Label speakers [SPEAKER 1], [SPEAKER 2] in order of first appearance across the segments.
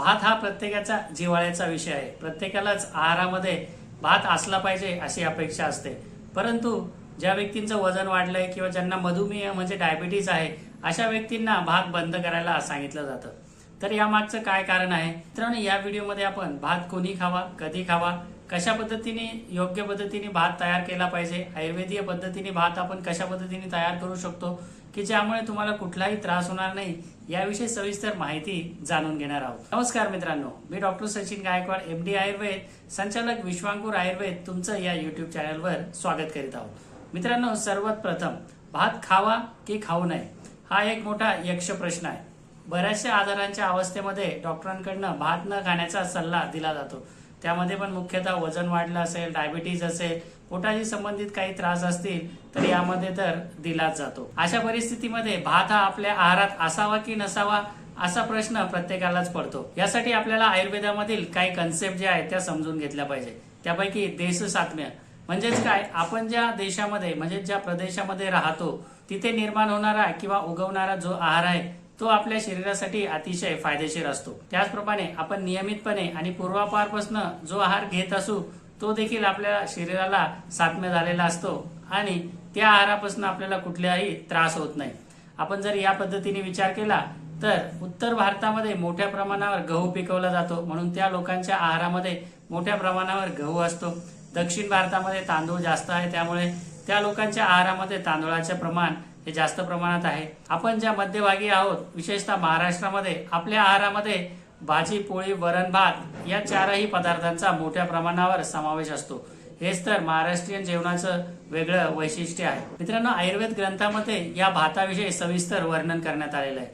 [SPEAKER 1] भात हा प्रत्येकाचा जिव्हाळ्याचा विषय आहे. प्रत्येकालाच आहारामध्ये भात असला पाहिजे अशी अपेक्षा असते. परंतु ज्या व्यक्तींचं वजन वाढलंय किंवा ज्यांना मधुमेह म्हणजे डायबिटीज आहे अशा व्यक्तींना भात बंद करायला सांगितलं जातं. तर यामागचं काय कारण आहे? मित्रांनो या व्हिडिओमध्ये आपण भात कोणी खावा कधी खावा कशा पद्धतीने योग्य पद्धतीने भात तयार केला पाहिजे आयुर्वेदीय पद्धतीने भात आपण कशा पद्धतीने तयार करू शकतो की ज्यामुळे तुम्हाला कुठलाही त्रास होणार नाही याविषयी सविस्तर माहिती जाणून घेणार आहोत. नमस्कार मित्रांनो मी doctor Sachin Gaikwad M D Ayurveda संचालक विश्वांकुर आयुर्वेद तुमचं या युट्यूब चॅनलवर स्वागत करीत आहोत. मित्रांनो सर्वात प्रथम भात खावा की खाऊ नये? हा एक मोठा यक्ष प्रश्न आहे. बऱ्याचशा आजारांच्या अवस्थेमध्ये डॉक्टरांकडनं भात न खाण्याचा सल्ला दिला जातो. त्यामध्ये पण मुख्यतः वजन वाढलं असेल डायबिटीज असेल पोटाशी संबंधित काही त्रास असतील तर यामध्ये तर दिलाच जातो. अशा परिस्थितीमध्ये भात हा आपल्या आहारात असावा की नसावा असा प्रश्न प्रत्येकालाच पडतो. यासाठी आपल्याला आयुर्वेदामधील काही कन्सेप्ट ज्या आहेत त्या समजून घेतल्या पाहिजे. त्यापैकी देश सात्म्य. म्हणजेच काय? आपण ज्या देशामध्ये म्हणजे ज्या प्रदेशामध्ये राहतो तिथे निर्माण होणारा किंवा उगवणारा जो आहार आहे तो आपल्या शरीरासाठी अतिशय फायदेशीर असतो. त्याचप्रमाणे आपण नियमितपणे आणि पूर्वापारपासून जो आहार घेत असू तो देखील आपल्या शरीराला सात्म्य झालेला असतो आणि त्या आहारापासून आपल्याला कुठल्याही त्रास होत नाही. आपण जर या पद्धतीने विचार केला तर उत्तर भारतामध्ये मोठ्या प्रमाणावर गहू पिकवला जातो. म्हणून त्या लोकांच्या आहारामध्ये मोठ्या प्रमाणावर गहू असतो. दक्षिण भारतामध्ये तांदूळ जास्त आहे त्यामुळे त्या लोकांच्या आहारामध्ये तांदूळाचे प्रमाण हे जास्त प्रमाणात आहे. आपण ज्या मध्यभागी आहोत विशेषतः महाराष्ट्रामध्ये आपल्या आहारामध्ये भाजी पोळी वरण भात या चारही पदार्थांचा मोठ्या प्रमाणावर समावेश असतो. हेच तर महाराष्ट्रीयन जेवणाचं वेगळं वैशिष्ट्य आहे. मित्रांनो आयुर्वेद ग्रंथामध्ये या भाताविषयी सविस्तर वर्णन करण्यात आलेलं आहे.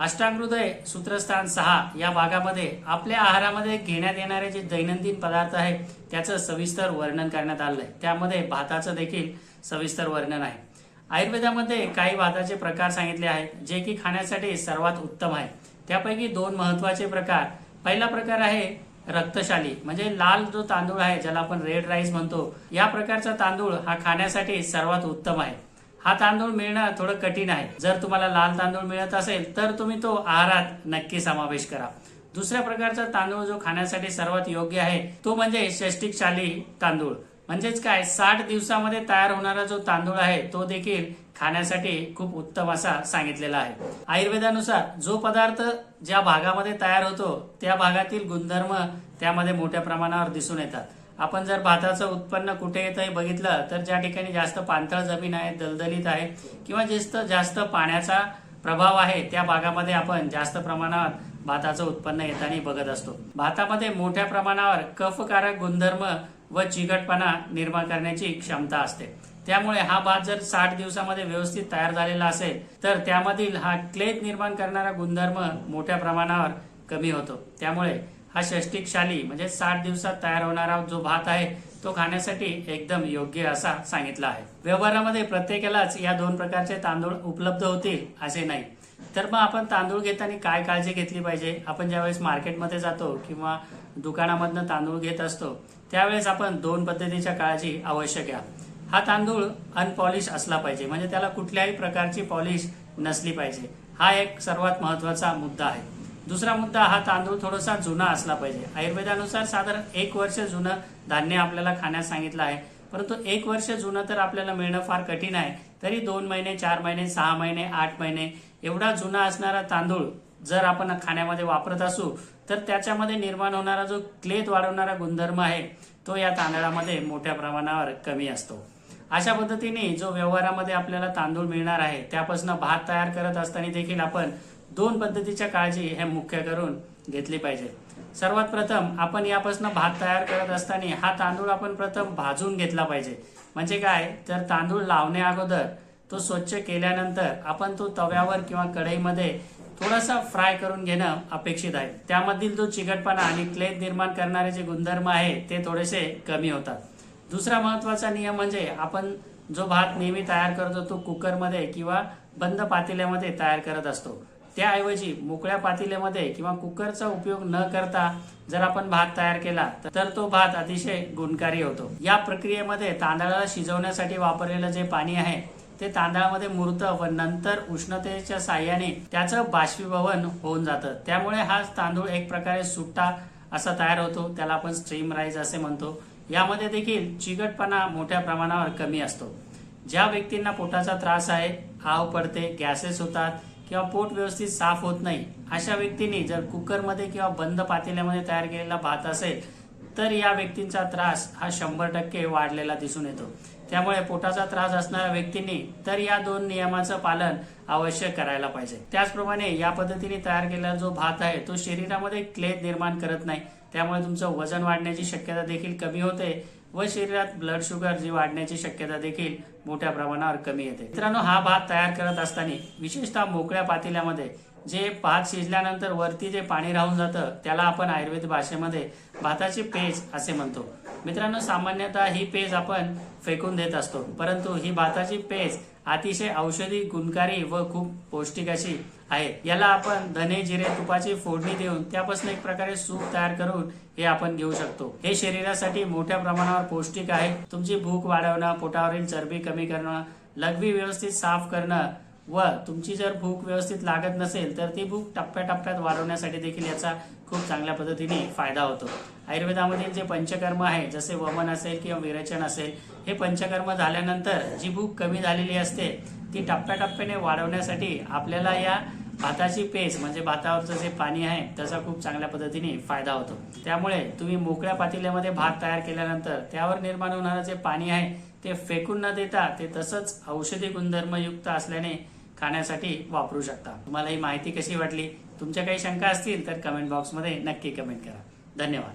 [SPEAKER 1] अष्टांगृदय सूत्रस्थान सहा या भागामध्ये आपल्या आहारामध्ये घेण्यात येणारे जे दैनंदिन पदार्थ आहे त्याचं सविस्तर वर्णन करण्यात आलं आहे. त्यामध्ये भाताचं देखील सविस्तर वर्णन आहे. आयुर्वेदामध्ये काही वादाचे प्रकार सांगितले आहेत जे की खाण्यासाठी सर्वात उत्तम आहे. त्यापैकी दोन महत्त्वाचे प्रकार. पहिला प्रकार आहे रक्तशाली म्हणजे लाल जो तांदूळ आहे ज्याला आपण रेड राईस म्हणतो या प्रकारचा तांदूळ हा खाण्यासाठी सर्वात उत्तम आहे. हा तांदूळ मिळणं थोडं कठीण आहे. जर तुम्हाला लाल तांदूळ मिळत असेल तर तुम्ही तो आहारात नक्की समावेश करा. दुसऱ्या प्रकारचा तांदूळ जो खाण्यासाठी सर्वात योग्य आहे तो म्हणजे षष्टिकशाली तांदूळ. म्हणजेच काय? साठ दिवसामध्ये तयार होणारा जो तांदूळ आहे तो देखील खाण्यासाठी खूप उत्तम असा सांगितलेला आहे. आयुर्वेदानुसार जो पदार्थ ज्या भागामध्ये तयार होतो त्या भागातील गुणधर्म त्यामध्ये मोठ्या प्रमाणावर दिसून येतात. आपण जर भाताचं उत्पन्न कुठे येतं बघितलं तर ज्या ठिकाणी जास्त पाणथळ जमीन आहे दलदलीत आहे किंवा जास्त जास्त पाण्याचा प्रभाव आहे त्या भागामध्ये आपण जास्त प्रमाणात भाताचं उत्पन्न येताना बघत असतो. भातामध्ये मोठ्या प्रमाणावर कफकारक गुणधर्म व चिकटपणा निर्माण करण्याची क्षमता असते. त्यामुळे हा भात जर साठ दिवसामध्ये व्यवस्थित तयार झालेला असेल तर त्यामधील हा क्लेद निर्माण करणारा गुणधर्म मोठ्या प्रमाणावर कमी होतो. त्यामुळे हा षष्टिकशाली म्हणजे साठ दिवसात तयार होणारा जो भात आहे तो खाण्यासाठी एकदम योग्य असा सांगितला आहे. व्यवहारामध्ये प्रत्येकालाच या दोन प्रकारचे तांदूळ उपलब्ध होतील असे नाही. तर मग आपण तांदूळ घेताना काय काळजी घेतली पाहिजे? आपण ज्यावेळेस मार्केटमध्ये जातो किंवा दुकानामधनं तांदूळ घेत असतो त्यावेळेस आपण दोन पद्धतीच्या काळजी अवश्य घ्या. हा तांदूळ अनपॉलिश असला पाहिजे म्हणजे त्याला कुठल्याही प्रकारची पॉलिश नसली पाहिजे. हा एक सर्वात महत्त्वाचा मुद्दा आहे. दुसरा मुद्दा हा तांदूळ थोडासा जुना असला पाहिजे. आयुर्वेदानुसार साधारण एक वर्ष जुनं धान्य आपल्याला खाण्यास सांगितलं आहे. परंतु एक वर्ष जुनं तर आपल्याला मिळणं फार कठीण आहे. तरी दोन महिने चार महिने सहा महिने आठ महिने एवढा जुना असणारा तांदूळ जर आपण खाण्यामध्ये वापरत असू तर त्याच्यामध्ये निर्माण होणारा जो क्लेत वाढवणारा गुणधर्म आहे तो या तांदळामध्ये मोठ्या प्रमाणावर कमी असतो. अशा पद्धतीने जो व्यवहारामध्ये आपल्याला तांदूळ मिळणार आहे त्यापासून भात तयार करत असताना देखील आपण दोन पद्धतीच्या काळजी हे मुख्य करून घेतली पाहिजे. सर्वात प्रथम आपण यापासून भात तयार करत असताना हा तांदूळ आपण प्रथम भाजून घेतला पाहिजे. म्हणजे काय? तर तांदूळ लावण्या अगोदर तो स्वच्छ केल्यानंतर आपण तो तव्यावर किंवा कढईमध्ये थोडासा फ्राय करून घेणं अपेक्षित आहे. त्यामधील जो चिकटपणा आणि क्लेद निर्माण करणारे जे गुणधर्म आहे ते थोडेसे कमी होतात. दुसरा महत्त्वाचा नियम म्हणजे आपण जो भात नेहमी तयार करतो तो कुकरमध्ये किंवा बंद पातेल्यामध्ये तयार करत असतो. त्याऐवजी मोकळ्या पातेल्यामध्ये किंवा कुकरचा उपयोग न करता जर आपण भात तयार केला तर तो भात अतिशय गुणकारी होतो. या प्रक्रियेमध्ये तांदळाला शिजवण्यासाठी वापरलेलं जे पाणी आहे ते तांदळामध्ये मुरतं व नंतर उष्णतेच्या साह्याने त्याचं बाष्पीभवन होऊन जातं. त्यामुळे हा तांदूळ एक प्रकारे सुट्टा असा तयार होतो. त्याला आपण स्ट्रीम राईस असे म्हणतो. यामध्ये देखील चिकटपणा मोठ्या प्रमाणावर कमी असतो. ज्या व्यक्तींना पोटाचा त्रास आहे आव पडते गॅसेस होतात किंवा पोट व्यवस्थित साफ होत नाही अशा व्यक्तींनी जर कुकरमध्ये किंवा बंद पातेल्यामध्ये तयार केलेला भात असेल तर या व्यक्तींचा त्रास हा शंभर टक्के वाढलेला दिसून येतो. त्यामुळे पोटाचा त्रास असणाऱ्या व्यक्तींनी तर या दोन नियमाचं पालन अवश्य करायला पाहिजे. त्याचप्रमाणे या पद्धतीने तयार केलेला जो भात आहे तो शरीरामध्ये क्लेद निर्माण करत नाही. त्यामुळे तुमचं वजन वाढण्याची शक्यता देखील कमी होते व शरीरात ब्लड शुगर जी वाढण्याची शक्यता देखील मोठ्या प्रमाणावर कमी येते. मित्रांनो हा भात तयार करत असताना विशेषतः मोकळ्या पातेल्यामध्ये जे भात शिजल्यानंतर वरती जे पाणी राहून जातं त्याला आपण आयुर्वेद भाषेमध्ये भाताची पेज असे म्हणतो. मित्रांनो सामान्यतः ही पेज आपण फेकून देत असतो परंतु ही भाताची पेज अतिशय औषधी गुणकारी व खूप पौष्टिक अशी आहे. याला आपण धने जिरे तुपाची फोडणी देऊन त्यापासून एक प्रकारे सूप तयार करून हे आपण घेऊ शकतो. हे शरीरासाठी मोठ्या प्रमाणावर पौष्टिक आहे. तुमची भूक वाढवणं पोटावरील चरबी कमी करणं लघवी व्यवस्थित साफ करणं व तुमची जर भूक व्यवस्थित लागत नसेल तर ती भूक टप्प्याटप्प्यात वाढवण्यासाठी देखील याचा खूप चांगल्या पद्धतीने फायदा होतो. आयुर्वेदामधील जे पंचकर्म आहे जसे वमन असेल किंवा विरचन असेल हे पंचकर्म झाल्यानंतर जी भूक कमी झालेली असते ती टप्प्याटप्प्याने वाढवण्यासाठी आपल्याला या भाताची पेज म्हणजे भातावरचं जे पाणी आहे त्याचा खूप चांगल्या पद्धतीने फायदा होतो. त्यामुळे तुम्ही मोकळ्या पातेल्यामध्ये भात तयार केल्यानंतर त्यावर निर्माण होणारं जे पाणी आहे ते फेकून न देता ते तसंच औषधी गुणधर्मयुक्त असल्याने खाण्यासाठी वापरू शकता. तुम्हाला ही माहिती कशी वाटली? तुमच्या काही शंका असतील तर कमेंट बॉक्समध्ये नक्की कमेंट करा. धन्यवाद.